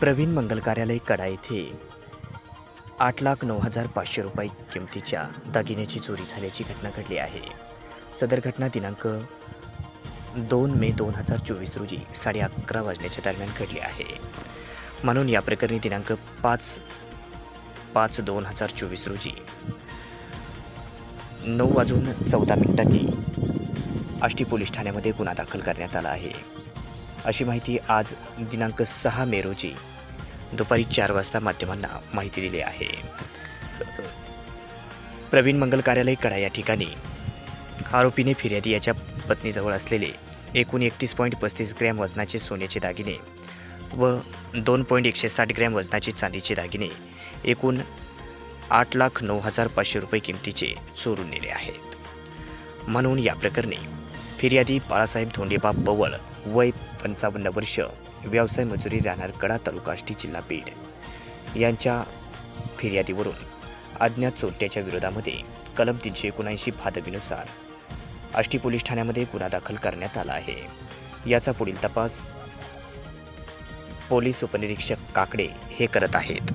प्रवीण मंगल कार्यालय कडा येथे आठ लाख नऊ हजार पाचशे रुपये किमतीच्या दागिन्याची चोरी झाल्याची घटना घडली आहे. सदर घटना दिनांक दोन मे दोन हजार चोवीस रोजी साडे अकरा वाजण्याच्या दरम्यान घडली आहे. म्हणून या प्रकरणी दिनांक पाच पाच दोन हजार चोवीस रोजी नऊ वाजून चौदा मिनिटांनी आष्टी पोलीस ठाण्यामध्ये गुन्हा दाखल करण्यात आला आहे. अशी माहिती आज दिनांक सहा मे रोजी दुपारी चार वाजता माध्यमांना माहिती दिली आहे. प्रवीण मंगल कार्यालय कडा या ठिकाणी आरोपीने फिर्यादी याच्या पत्नीजवळ असलेले एकूण एकतीस पॉईंट पस्तीस ग्रॅम वजनाचे सोन्याचे दागिने व दोन पॉईंट एकशे साठ ग्रॅम वजनाचे चांदीचे दागिने एकूण आठ लाख नऊ हजार पाचशे रुपये किमतीचे चोरून नेले आहेत. म्हणून या प्रकरणी फिर्यादी बाळासाहेब धोंडेबा पवळ वय पंचावन्न वर्ष व्यवसाय मजुरी राहणार कडा तालुका आष्टी जिल्हा बीड. यांच्या फिर्यादीवरून अज्ञात चोरट्याच्या विरोधामध्ये कलम तीनशे एकोणऐंशी भादवीनुसार आष्टी पोलीस ठाण्यामध्ये गुन्हा दाखल करण्यात आला आहे. याचा पुढील तपास पोलीस उपनिरीक्षक काकडे हे करत आहेत.